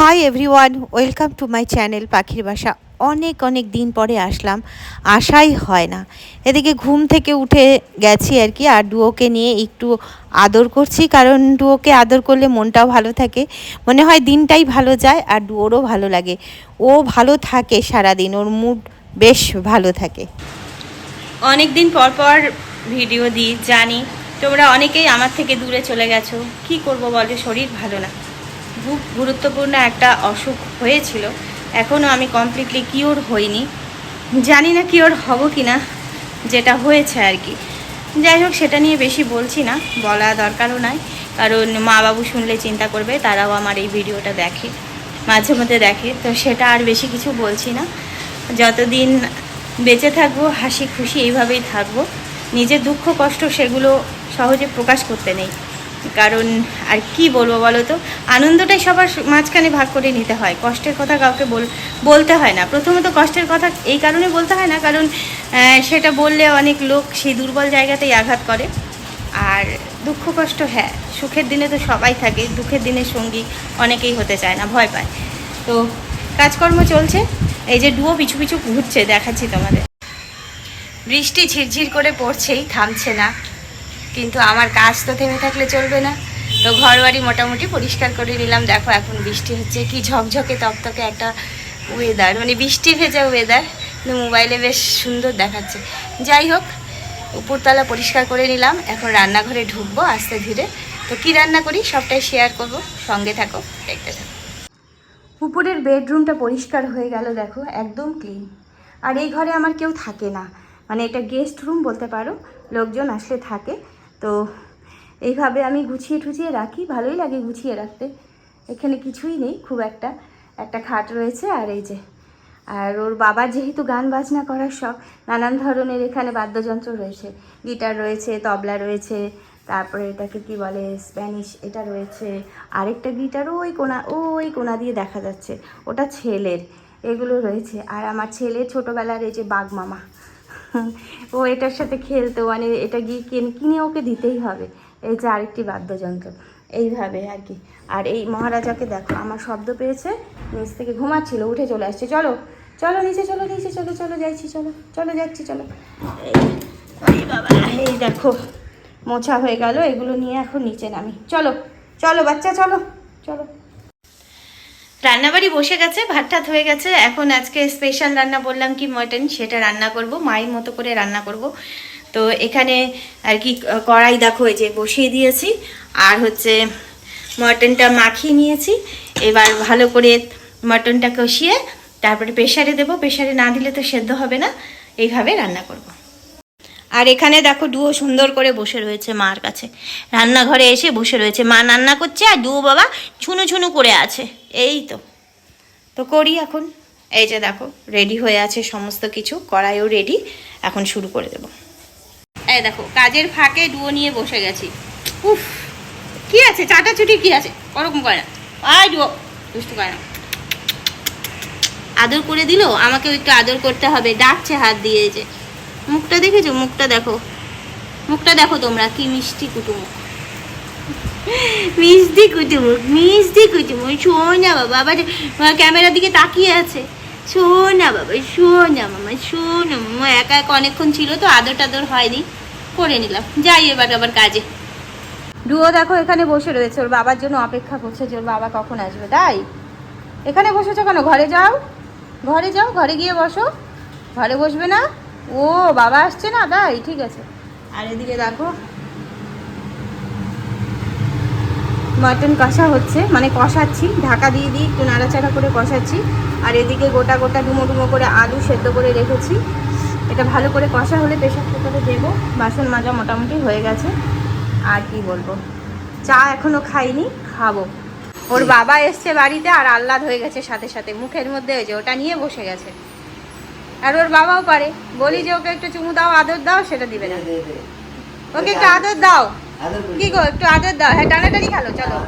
Hi everyone welcome to my channel পাখির বাসা। অনেক অনেক দিন পরে আসলাম, আশাই হয় না। এদিকে ঘুম থেকে উঠে গেছি আর কি, আর ডুয়োকে নিয়ে একটু আদর করছি, কারণ ডুয়োকে আদর করলে মনটাও ভালো থাকে। মনে হয় দিনটাই ভালো যায়, আর ডুয়োরও ভালো লাগে। ও ভালো থাকে সারাদিন, ওর মুড বেশ ভালো থাকে। অনেক দিন পর পর ভিডিও দিই, জানি। তোমরা অনেকেই আমার থেকে দূরে চলে গেছো। কি করব বলো, শরীর ভালো না। খুব গুরুত্বপূর্ণ একটা অসুখ হয়েছিল। এখনও আমি কমপ্লিটলি কিওর হইনি। জানি না কিওর হব কি না যেটা হয়েছে আর কি। যাই হোক, সেটা নিয়ে বেশি বলছি না বলা দরকারও নাই। কারণ মা বাবু শুনলে চিন্তা করবে, তারাও আমার এই ভিডিওটা দেখে, মাঝে মধ্যে দেখে। তো সেটা আর বেশি কিছু বলছি না। যতদিন বেঁচে থাকব, হাসি খুশি এইভাবেই থাকব। নিজের দুঃখ কষ্ট সেগুলো সহজে প্রকাশ করতে নেই। কারণ আর কি বলব বলো তো? আনন্দটাই সবার মাঝখানে ভাগ করে নিতে হয়। কষ্টের কথা কাউকে বল, বলতে হয় না। প্রথমত কষ্টের কথা এই কারণে বলতে হয় না, কারণ সেটা বললে অনেক লোক সেই দুর্বল জায়গাতেই আঘাত করে। আর দুঃখ কষ্ট হ্যাঁ সুখের দিনে তো সবাই থাকে, দুঃখের দিনের সঙ্গী অনেকেই হতে চায় না, ভয় পায়। তো কাজকর্ম চলছে, এই যে ডুয়ো পিছু পিছু ঘুরছে, দেখাচ্ছি তোমাদের। বৃষ্টি ঝিরঝির করে পড়ছেই, থামছে না। কিন্তু আমার কাজ তো থেমে থাকলে চলবে না। তো ঘর বাড়ি মোটামুটি পরিষ্কার করে নিলাম। দেখো এখন বৃষ্টি হচ্ছে, কি ঝকঝকে তকতকে একটা ওয়েদার মানে বৃষ্টি ভেজা ওয়েদার কিন্তু মোবাইলে বেশ সুন্দর দেখাচ্ছে। যাই হোক, উপরতলা পরিষ্কার করে নিলাম। এখন রান্নাঘরে ঢুকবো আস্তে ধীরে। তো কি রান্না করি? সবটাই শেয়ার করব। সঙ্গে থাকো, দেখতে থাকো। উপরের বেডরুমটা পরিষ্কার হয়ে গেল, দেখো, একদম ক্লিন আর এই ঘরে আমার কেউ থাকে না। মানে এটা গেস্ট রুম বলতে পারো, লোকজন আসলে থাকে। তো এইভাবে আমি গুছিয়ে টুছিয়ে রাখি, ভালোই লাগে গুছিয়ে রাখতে। এখানে কিছুই নেই, খুব একটা একটা খাট রয়েছে আর এই যে, আর ওর বাবার যেহেতু গান বাজনা করার শখ, নানান ধরনের এখানে বাদ্যযন্ত্র রয়েছে। গিটার রয়েছে, তবলা রয়েছে, তারপরে এটাকে কি বলে, স্প্যানিশ, এটা রয়েছে। আরেকটা গিটারও ওই কোনা ওই কোনা দিয়ে দেখা যাচ্ছে, ওটা ছেলের, এগুলো রয়েছে। আর আমার ছেলে ছোটোবেলার এই যে বাঘ মামা ও এটার সাথে খেলতো মানে এটা গিয়ে কিনে কিনে ওকে দিতেই হবে। এই যে আরেকটি বাদ্যযন্ত্র। এইভাবে আর কি। আর এই মহারাজাকে দেখো, আমার শব্দ পেয়েছে, নিচ থেকে ঘুমাচ্ছিল, উঠে চলে আসছে। চলো চলো নিচে চলো নিচে, চলো চলো, যাইছি, চলো চলো, যাচ্ছি, চলো। এই বাবা, এই দেখো, মোছা হয়ে গেল, এগুলো নিয়ে এখন নিচে নামি। চলো চলো বাচ্চা, চলো চলো। রান্নাবাড়ি বসে গেছে ভাত টাত হয়ে গেছে। এখন আজকে স্পেশাল রান্না বললাম কি মটন, সেটা রান্না করব, মায়ের মতো করে রান্না করব। তো এখানে আর কি কড়াই দেখো, এই যে বসিয়ে দিয়েছি। আর হচ্ছে মটনটা মাখিয়ে নিয়েছি। এবার ভালো করে মটনটা কষিয়ে তারপরে প্রেশারে দেবো। প্রেশারে না দিলে তো সেদ্ধ হবে না। এইভাবে রান্না করব। আর এখানে দেখো ডুয়ো সুন্দর করে বসে রয়েছে মার কাছে। রান্নাঘরে এসে বসে রয়েছে। মা রান্না করছে আর ডুয়ো বাবা ছুনু ছুনু করে আছে। এই তো। তো করি এখন। এই যে দেখো রেডি হয়ে আছে সমস্ত কিছু। কড়াইও রেডি এখন শুরু করে দেব। এই দেখো, কাজের ফাঁকে ডুয়ো নিয়ে বসে গেছি। উফ, কি আছে? চাটাচুটি কি আছে? ওরকম করে না। আয় ডুয়ো দুষ্টু করে না। আদর করে দিল? আমাকেও একটু আদর করতে হবে। ডাকছে হাত দিয়ে এই যে মুখটা দেখেছ? মুখটা দেখো। মুখটা দেখো তোমরা, কি মিষ্টি কুটুমুখ মিষ্টি কুটুমুখ মিষ্টি কুটুমুখ শোনা বাবা, আবার ক্যামেরার দিকে তাকিয়ে আছে। শোনা বাবা শোনা মামা শোনা মামা। একা একা অনেকক্ষণ ছিল তো আদর টাদর হয়নি। করে নিলাম। যাই এবার আবার কাজে। ডুয়ো দেখো, এখানে বসে রয়েছে। ওর বাবার জন্য অপেক্ষা করছে যে ওর বাবা কখন আসবে। তাই? এখানে বসেছো কেন? ঘরে যাও। ঘরে যাও, ঘরে গিয়ে বসো। ঘরে বসবে না? ও, বাবা আসছে না? তাই, ঠিক আছে। আর এদিকে দেখো, মাটন কষা হচ্ছে মানে কষাচ্ছি, ঢাকা দিয়ে দিয়ে একটু নাড়াচাড়া করে কষাচ্ছি। আর এদিকে গোটা গোটা ডুমো ডুমো করে আলু সেদ্ধ করে রেখেছি। এটা ভালো করে কষা হলে প্রেশার কুকারে দেবো, বাসন মাজা মোটামুটি হয়ে গেছে। আর কি বলব, চা এখনও খাইনি, খাব। ওর বাবা এসছে বাড়িতে আর আহ্লাদ হয়ে গেছে সাথে সাথে, মুখের মধ্যে ওই যে ওটা নিয়ে বসে গেছে। আর ওর বাবাও পারে। বলি যে ওকে একটু চুমু দাও আদর দাও সেটা দিবে না। ওকে একটু আদর দাও। কি গো একটু আদর দাও। হ্যাঁ টানাটানি খেলো চলো।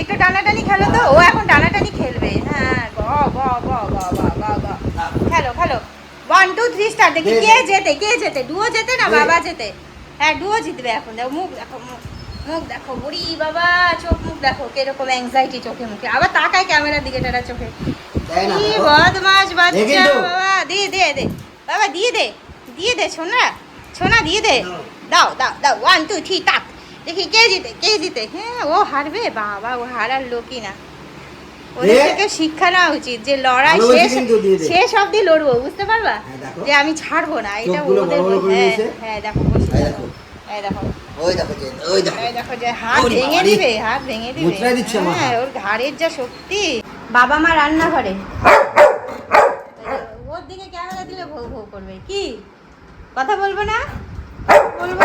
একটু টানাটানি খেলো তো ও এখন টানাটানি খেলবে। হ্যাঁ গ গ গ গ গ গ গ খেলো খেলো। ওয়ান টু থ্রি স্টার দেখি কে জেতে কে যেতে ডুও যেতে না বাবা যেতে হ্যাঁ ডুও জিতবে এখন। দেখো মুখ দেখো মুখ। মুখ দেখো বুড়ি বাবা চোখ মুখ দেখো কীরকম অ্যাংজাইটি চোখে মুখে। আবার তাকায় ক্যামেরার দিকে টাটা চোখে। কি দেখো। বদমাস বাচ্চা বাবা দে দে। বাবা দিয়ে দে। দিয়ে দে সোনা। সোনা দিয়ে দে। দাও। দাও দাও দাও। ওয়ান টু থ্রি টাক দেখি কে জিতে কে জিতে? হ্যাঁ ও হারবে? বাবা ও হারার লোকই না। ওদের থেকে শিক্ষা নেওয়া উচিত যে লড়াই শেষ। শেষ অবধি লড়বো বুঝতে পারবা? হ্যাঁ, যে আমি ছাড়বো না এটা ওদের হ্যাঁ হ্যাঁ দেখো এই দেখো। দেখো। ওই দেখো যে ওই দেখো। যে হাত ভেঙে দিবে হাত ভেঙে দিবে। হ্যাঁ ওর ঘাড়ের যা শক্তি। বাবা মা রান্নাঘরে? ওর দিকে ক্যামেরা দিলে ভৌ ভৌ করবে? কি? কথা বলব না? বলব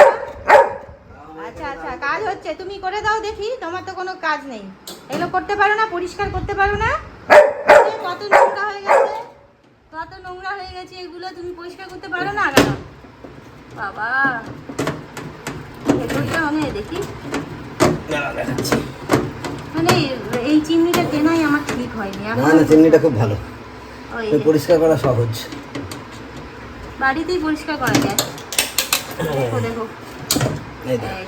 আচ্ছা আচ্ছা কাজ হচ্ছে। তুমি করে দাও দেখি তোমার তো কোনো কাজ নেই। এগুলো করতে পারো না পরিষ্কার করতে পারো না? কত নোংরা হয়ে গেছে। কত নোংরা হয়ে গেছে এগুলো তুমি পরিষ্কার করতে পারো না কেন? বাবা ভেতরটা দেখি। দেখাচ্ছি। মানে এই চিমনিটা কেনাই আমার ঠিক হয়নি না না চিমনিটা খুব ভালো। পরিষ্কার করা সহজ। বাড়িতেই পরিষ্কার করা যায়।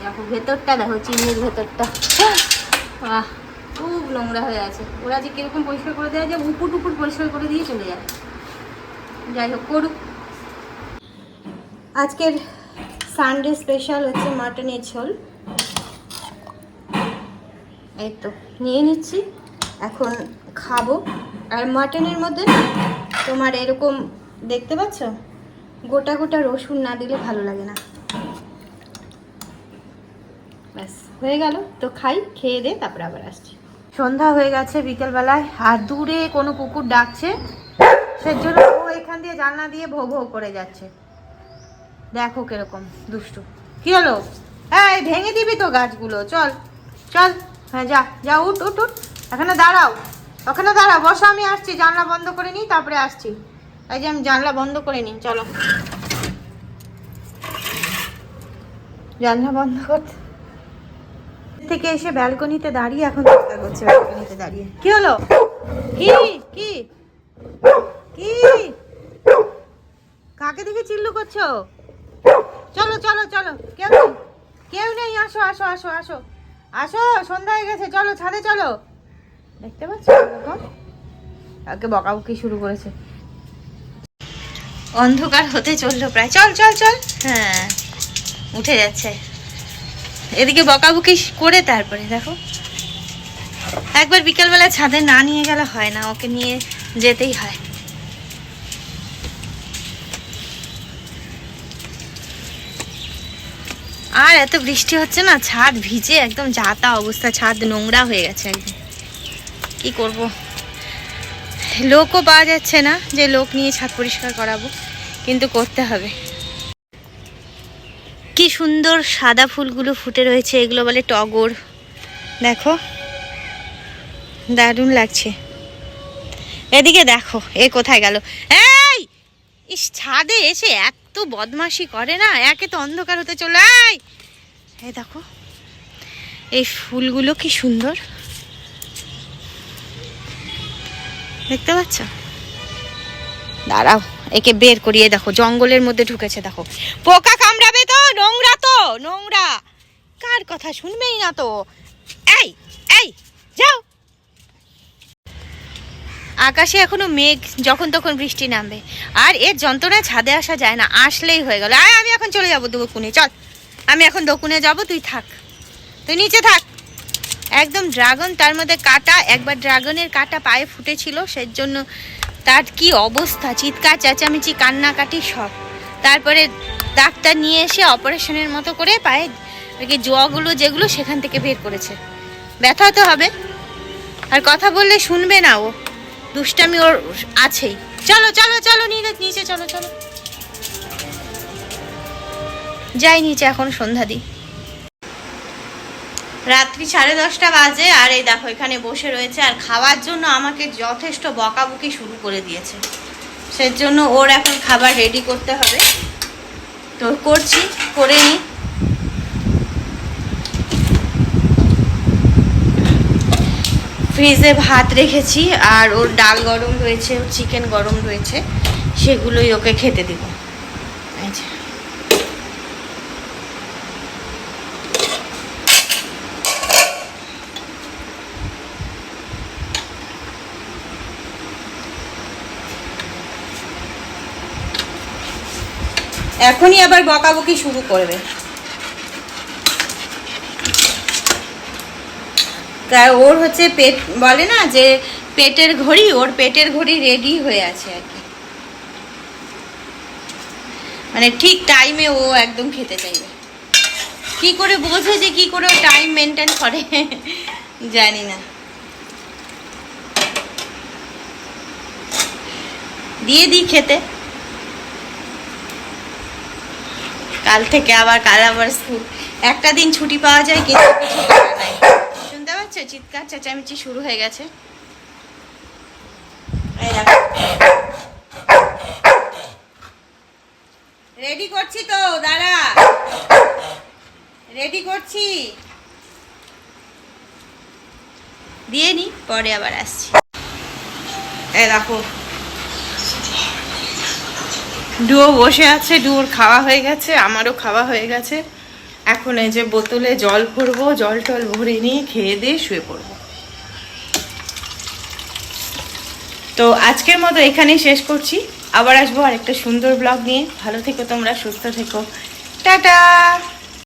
দেখো ভেতরটা দেখো চিমনির ভেতরটা। বাহ খুব নোংরা হয়ে আছে। ওরা যে কীরকম পরিষ্কার করে দেয় যে উপুর টুপুর পরিষ্কার করে দিয়ে চলে যায়। যাই হোক করুক। আজকের সানডে স্পেশাল হচ্ছে মাটনের ঝোল। এই তো, নিয়ে নিচ্ছি। এখন খাব। আর মাটনের মধ্যে তোমার এরকম দেখতে পাচ্ছ? গোটা গোটা রসুন না দিলে ভালো লাগে না। ব্যাস, হয়ে গেল। তো খাই, খেয়ে দে, তারপরে আবার আসছি। সন্ধ্যা হয়ে গেছে বিকেলবেলায়, আর দূরে কোনো কুকুর ডাকছে। সেজন্য ও এখান দিয়ে জানলা দিয়ে ভো ভো করে যাচ্ছে। দেখো কীরকম দুষ্টু। কি হলো? এই, ভেঙে দিবি তো গাছগুলো। চল চল। হ্যাঁ যা যা, উঠ উঠ উঠ। এখানে দাঁড়াও। ওখানে দাঁড়াও। বসো, আমি আসছি। জানলা বন্ধ করে নিই, তারপরে আসছি। এই যে আমি জানলা বন্ধ করে নিই, চলো। জানলা বন্ধ করতে। থেকে এসে ব্যালকনিতে দাঁড়িয়ে এখন চিৎকার করছে, ব্যালকনিতে দাঁড়িয়ে। কি হলো? কি? কি? কি? কাকে দেখে চিল্লু করছ? চলো চলো চলো। কেউ কেউ নেই। আসো আসো আসো আসো। আসো সন্ধ্যা হয়ে গেছে, চলো, ছাদে চলো। দেখতে পাচ্ছ এরকম? বকাবকি শুরু করেছে। অন্ধকার হতে চলল প্রায়। চল চল চল। হ্যাঁ উঠে যাচ্ছে। এদিকে বকাবকি করে তারপরে, দেখো। একবার বিকেলবেলা ছাদে না নিয়ে গেলে হয় না, ওকে নিয়ে যেতেই হয়। আর এত বৃষ্টি হচ্ছে না, ছাদ ভিজে একদম যাতা অবস্থা, ছাদ নোংরা হয়ে গেছে একদম। কি করব? লোকও পাওয়া যাচ্ছে না যে লোক নিয়ে ছাদ পরিষ্কার করাবো, কিন্তু করতে হবে। কি সুন্দর সাদা ফুলগুলো ফুটে রয়েছে, এগুলো বলে টগর। দেখো, দারুণ লাগছে। এদিকে দেখো, এ কোথায় গেল? এই, ইস, ছাদে এসে এত বদমাশি করে না, একে তো অন্ধকার হতে চলে আয় এই দেখো, এই ফুলগুলো কি সুন্দর। দেখতে পাচ্ছ? দাঁড়াও, একে বের করিয়ে দেখো, জঙ্গলের মধ্যে ঢুকেছে, দেখো। পোকা কামড়াবে তো, নোংরা তো, নোংরা। কার কথা শুনবেই না তো? এই এই, যাও। আকাশে এখনও মেঘ, যখন তখন বৃষ্টি নামবে। আর এর যন্ত্রণায় ছাদে আসা যায় না, আসলেই হয়ে গেল। আয়, আমি এখন চলে যাব দোকুনে, চল। আমি এখন দোকুনে যাব, তুই থাক। তুই নিচে থাক। একদম ড্রাগন, তার মধ্যে কাটা, একবার ড্রাগনের কাটা পায়ে ফুটেছিল সেই জন্য তার কি অবস্থা? চিৎকার, চেঁচামেচি, কান্নাকাটি সব। তারপরে ডাক্তার নিয়ে এসে অপারেশনের মতো করে পায়ে আর কি জোয়াগুলো যেগুলো সেখান থেকে বের করেছে। ব্যথা তো হবে। আর কথা বললে শুনবে না ও। দুষ্টামি ওর আছেই। চলো চলো চলো নিচে নিচে চলো চলো। যাই নিচে, এখন সন্ধ্যা দিই রাত্রি সাড়ে দশটা বাজে, আর এই দেখো, এখানে বসে রয়েছে, আর খাওয়ার জন্য আমাকে যথেষ্ট বকাবকি শুরু করে দিয়েছে। সেই জন্য ওর এখন খাবার রেডি করতে হবে। তো করছি, করে নিই। ফ্রিজে ভাত রেখেছি আর ওর ডাল গরম রয়েছে চিকেন গরম রয়েছে, সেগুলোই ওকে খেতে দিব। এখনই আবার বকাবকি শুরু করবে। তা ওর হচ্ছে পেট, বলে না যে পেটের ঘড়ি, ওর পেটের ঘড়ি রেডি হয়ে আছে আর কি। মানে ঠিক টাইমে ও একদম খেতে চাইবে। কি করে বোঝে যে কি করে টাইম মেনটেন করে, জানি না। দিয়ে দিই খেতে। কাল থেকে আবার, কাল আবার স্কুল। একটা দিন ছুটি পাওয়া যায়, কিন্তু নাই চিৎকার চেঁচামেচি শুরু হয়ে গেছে। রেডি করছি তো দাঁড়া। রেডি করছি। দিয়ে নি পরে আবার আসছি। এ দেখো। ডুয়ো বসে আছে ডুয়োর খাওয়া হয়ে গেছে আমারও খাওয়া হয়ে গেছে। এখন এই যে বোতলে জল ভরবো, জল টল ভরে নিয়ে খেয়ে দিয়ে শুয়ে পড়ব। তো আজকের মতো এখানেই শেষ করছি। আবার আসব আর একটা সুন্দর ব্লগ নিয়ে। ভালো থেকো তোমরা, সুস্থ থেকো। টাটা!